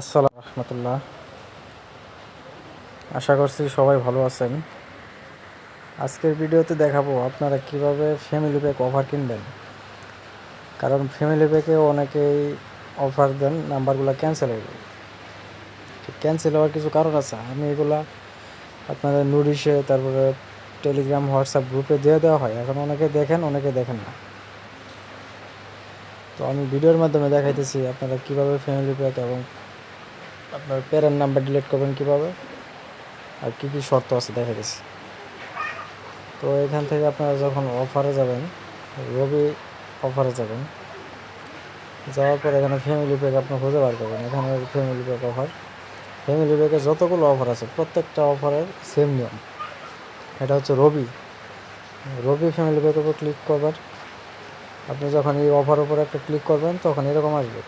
আসসালাম রহমতুল্লাহ। আশা করছি সবাই ভালো আছেন। আজকের ভিডিওতে দেখাবো আপনারা কীভাবে ফ্যামিলি প্যাক অফার কিনবেন। কারণ ফ্যামিলি প্যাকে অনেকেই অফার দেন, নাম্বারগুলো ক্যান্সেল হয়ে যায়। ক্যান্সেল হওয়ার কিছু কারণ আছে, আমি এগুলা আপনাদের নুডিশে তারপরে টেলিগ্রাম হোয়াটসঅ্যাপ গ্রুপে দিয়ে দেওয়া হয়। এখন অনেকে দেখেন অনেকে দেখেন না। তো আমি ভিডিওর মাধ্যমে দেখাইতেছি আপনারা কীভাবে ফ্যামিলি প্যাক এবং আপনার প্যারেন্ট নাম্বার ডিলিট করবেন কীভাবে? আর কী কী শর্ত আছে দেখা দিচ্ছি। তো এখান থেকে আপনারা যখন অফারে যাবেন, রবি অফারে যাবেন, যাওয়ার পর এখানে ফ্যামিলি প্যাক আপনি খুঁজে বার করবেন। এখানে ফ্যামিলি প্যাক অফার ফ্যামিলি প্যাকে যতগুলো অফার আছে, প্রত্যেকটা অফারের সেম নিয়ম। এটা হচ্ছে রবি। রবি ফ্যামিলি প্যাকের উপর ক্লিক করবেন। আপনি যখন এই অফার উপর একটা ক্লিক করবেন, তখন এরকম আসবে।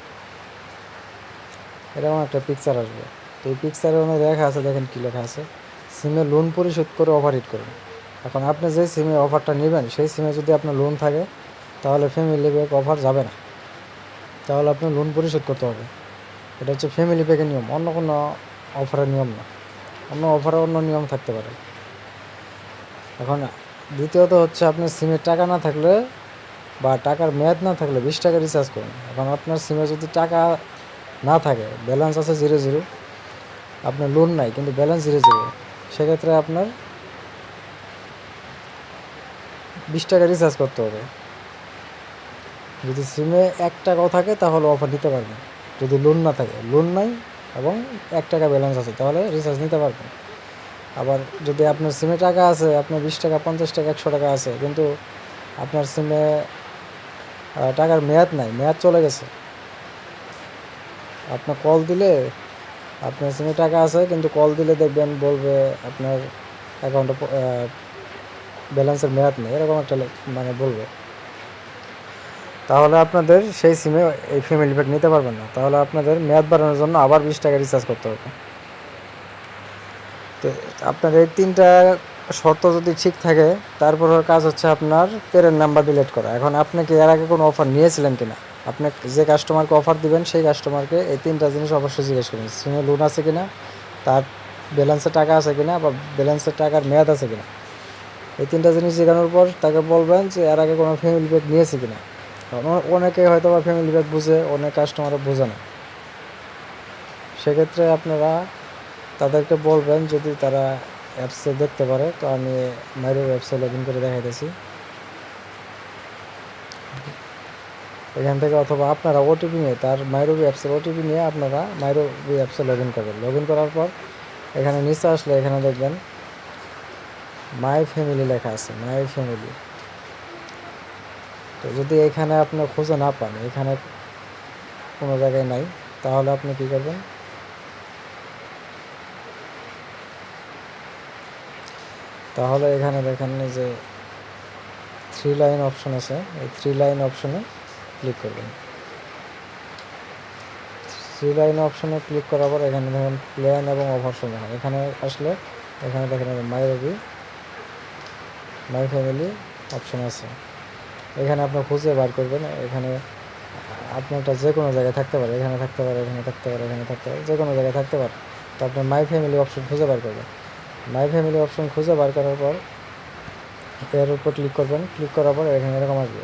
এরকম একটা পিকচার আসবে। তো এই পিকচারের মধ্যে লেখা আছে, দেখেন কী লেখা আছে সিমে লোন পরিশোধ করে অফার হিট করুন। এখন আপনি যে সিমে অফারটা নেবেন, সেই সিমে যদি আপনার লোন থাকে, তাহলে ফ্যামিলি প্যাক অফার যাবে না। তাহলে আপনি লোন পরিশোধ করতে হবে। এটা হচ্ছে ফ্যামিলি প্যাকের নিয়ম। অন্য কোনো অফারের নিয়ম না। অন্য অফারে অন্য নিয়ম থাকতে পারে। এখন দ্বিতীয়ত হচ্ছে আপনার সিমের টাকা না থাকলে বা টাকার মেয়াদ না থাকলে বিশ টাকা রিচার্জ করুন। এখন আপনার সিমে যদি টাকা না থাকে ব্যালেন্স আছে জিরো জিরো আপনার লোন নাই, কিন্তু ব্যালেন্স জিরো জিরো সেক্ষেত্রে আপনার বিশ টাকা রিচার্জ করতে হবে। যদি সিমে এক টাকাও থাকে, তাহলে অফার নিতে পারবেন। যদি লোন না থাকে লোন নাই এবং এক টাকা ব্যালেন্স আছে, তাহলে রিচার্জ নিতে পারবেন। আবার যদি আপনার সিমে টাকা আছে, আপনার বিশ টাকা, পঞ্চাশ টাকা, একশো টাকা আছে, কিন্তু আপনার সিমে টাকার মেয়াদ নাই, মেয়াদ চলে গেছে। আপনার কল দিলে আপনার সিমে টাকা আছে, কিন্তু কল দিলে দেখবেন বলবে আপনার অ্যাকাউন্টে ব্যালেন্সের মেয়াদ নেই, এরকম একটা মানে বলবে। তাহলে আপনাদের সেই সিমে এই ফ্যামিলি প্যাক নিতে পারবেন না। তাহলে আপনাদের মেয়াদ বাড়ানোর জন্য আবার বিশ টাকা রিচার্জ করতে হবে। তো আপনার এই তিনটা শর্ত যদি ঠিক থাকে, তারপর কাজ হচ্ছে আপনার পেরেন্ট নাম্বার ডিলিট করা। এখন আপনি কি এর আগে কোনো অফার নিয়েছিলেন কিনা? আপনি যে কাস্টমারকে অফার দিবেন, সেই কাস্টমারকে এই তিনটা জিনিস অবশ্যই জিজ্ঞেস করবেন সিমে লোন আছে কিনা, তার ব্যালেন্সে টাকা আছে কিনা, বা ব্যালেন্সের টাকার মেয়াদ আছে কিনা। এই তিনটা জিনিস শেখানোর পর তাকে বলবেন যে, এর আগে কোনো ফ্যামিলি প্যাক নিয়েছে কিনা? কারণ অনেকে হয়তো বা ফ্যামিলি প্যাক বুঝে, অনেক কাস্টমারও বোঝে না। সেক্ষেত্রে আপনারা তাদেরকে বলবেন, যদি তারা অ্যাপসে দেখতে পারে, তো আমি মাইরোর অ্যাপসে লগ ইন করে দেখাইতেছি। এখান থেকে অথবা আপনারা ওটিপি নিয়ে, তার মাইরোবি অ্যাপসের ওটিপি নিয়ে আপনারা মাইরোবি অ্যাপসে লগ ইন করবেন। লগ ইন করার পর এখানে নিচে আসলে এখানে দেখবেন মাই ফ্যামিলি লেখা আছে মাই ফ্যামিলি তো যদি এখানে আপনি খুঁজে না পান, এখানে কোনো জায়গায় নাই, তাহলে আপনি কী করবেন? তাহলে এখানে দেখেন যে থ্রি লাইন অপশন আছে। এই থ্রি লাইন অপশনে ক্লিক করবেন। থ্রি লাইন অপশনে ক্লিক করার পর এখানে দেখেন প্ল্যান এবং অফার সমূহ। এখানে আসলে, এখানে দেখেন মাই রবি মাই ফ্যামিলি অপশন আছে। এখানে আপনার খুঁজে বার করবেন। এখানে আপনারটা যে কোনো জায়গায় থাকতে পারে। এখানে থাকতে পারে, এখানে থাকতে পারে, এখানে থাকতে পারে যে কোনো জায়গায় থাকতে পারে। তো আপনার মাই ফ্যামিলি অপশন খুঁজে বার করবেন। মাই ফ্যামিলি অপশন খুঁজে বার করার পর এর উপর ক্লিক করবেন। ক্লিক করার পর এখানে এরকম আসবে।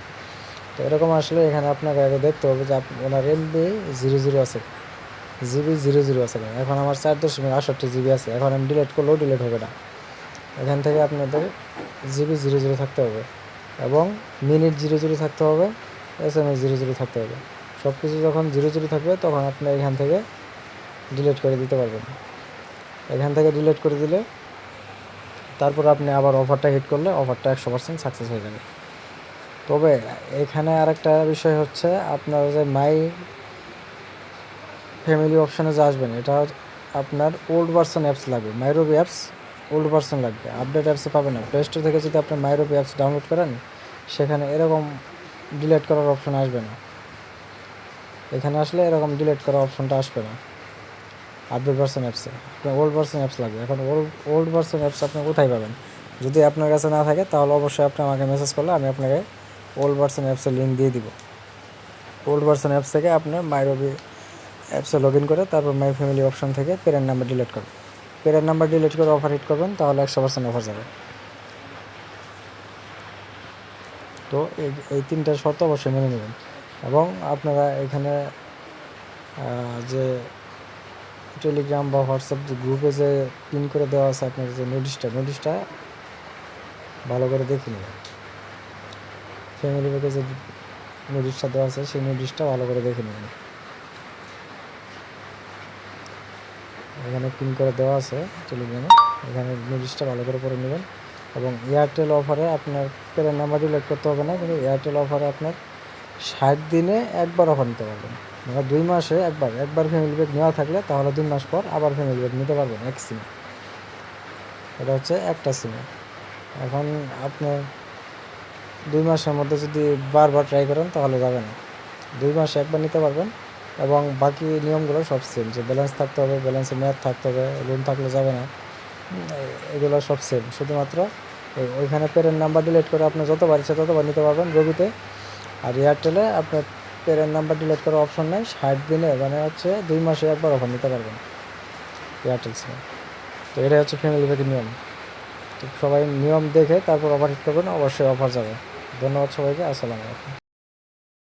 তো এরকম আসলে এখানে আপনাকে আগে দেখতে হবে যে আপনার এমবি জিরো জিরো আছে। জিবি জিরো জিরো আছে। এখন আমার চার দশমিক আটষট্টি জিবি আছে। এখন আমি ডিলেট করলেও ডিলেট হবে না। এখান থেকে আপনাদের জিবি জিরো জিরো থাকতে হবে এবং মিনিট জিরো জিরো থাকতে হবে S M S zero zero থাকতে হবে। সব কিছু যখন জিরো জিরো থাকবে, তখন আপনি এখান থেকে ডিলিট করে দিতে পারবেন। এখান থেকে ডিলেট করে দিলে তারপর আপনি আবার অফারটা হিট করলে অফারটা একশো পার্সেন্ট সাকসেস হয়ে যাবে। তবে এখানে আরেকটা বিষয় হচ্ছে আপনার যে মাই ফ্যামিলি অপশানে যে আসবেন, এটা আপনার ওল্ড ভার্সন অ্যাপস লাগবে my Robi apps old version লাগবে। আপডেট অ্যাপসে পাবেন না। প্লে স্টোর থেকে যদি আপনি মাইরোবি অ্যাপস ডাউনলোড করেন, সেখানে এরকম ডিলেট করার অপশন আসবে না। এখানে আসলে এরকম ডিলেট করার অপশনটা আসবে না। আপডেট ভার্সন অ্যাপসে আপনার ওল্ড ভার্সন অ্যাপস লাগবে। এখন ওল্ড ওল্ড ভার্সন অ্যাপস আপনি কোথায় পাবেন? যদি আপনার কাছে না থাকে, তাহলে অবশ্যই আপনি আমাকে মেসেজ করলে আমি আপনাকে ওল্ড ভার্সন অ্যাপসের লিঙ্ক দিয়ে দিব। ওল্ড ভার্সন অ্যাপস থেকে আপনার মাইরবি অ্যাপসে লগ ইন করে তারপর মাই ফ্যামিলি অপশন থেকে পেরেন্ট নাম্বার ডিলিট করবেন পেরেন্ট নাম্বার ডিলিট করে অফার হিট করবেন, তাহলে একশো পার্সেন্ট অফার যাবে। তো এই এই তিনটা শর্ত অবশ্যই মেনে নেবেন। এবং আপনারা এখানে যে টেলিগ্রাম বা হোয়াটসঅ্যাপ যে গ্রুপে যে পিন করে দেওয়া আছে আপনার যে নোটিশটা নোটিশটা ভালো করে দেখে নেবেন ফ্যামিলি প্যাকে যে নোটিশটা দেওয়া আছে, সেই নোটিশটা ভালো করে দেখে নেবেন এখানে পিন করে দেওয়া আছে টেলিগ্রামে, এখানে নোটিশটা ভালো করে পড়ে নেবেন। এবং এয়ারটেল অফারে আপনার পেরের নাম্বার ডিলেট করতে হবে না, কিন্তু এয়ারটেল অফারে আপনার ষাট দিনে একবার অফার নিতে পারবেন। মানে দুই মাসে একবার একবার ফ্যামিলি ব্যাগ নেওয়া থাকলে তাহলে দুই মাস পর আবার ফ্যামিলি ব্যাগ নিতে পারবেন এক সিমে। এটা হচ্ছে একটা সিমে। এখন আপনি দুই মাসের মধ্যে যদি বারবার ট্রাই করেন তাহলে যাবে না। দুই মাসে একবার নিতে পারবেন এবং বাকি নিয়মগুলো সব সেম যে ব্যালেন্স থাকতে হবে ব্যালেন্সে মেয়াদ থাকতে হবে লোন থাকলে যাবে না। এগুলো সব সেম শুধুমাত্র ওইখানে পেরেন্ট নাম্বার ডিলিট করে আপনি যতবার ইচ্ছা ততবার নিতে পারবেন রবিতে। আর এয়ারটেলে আপনার পেরেন্ট নাম্বার ডিলিট করার অপশন নেই, ষাট দিনে মানে হচ্ছে দুই মাসে একবার অফার নিতে পারবেন এয়ারটেল সিমে তো এটাই হচ্ছে ফ্যামিলি প্যাকের নিয়ম। তো সবাই নিয়ম দেখে তারপর অফার হিট করবেন, অবশ্যই অফার যাবে। ধন্যবাদ সবাইকে, আসসালামু আলাইকুম।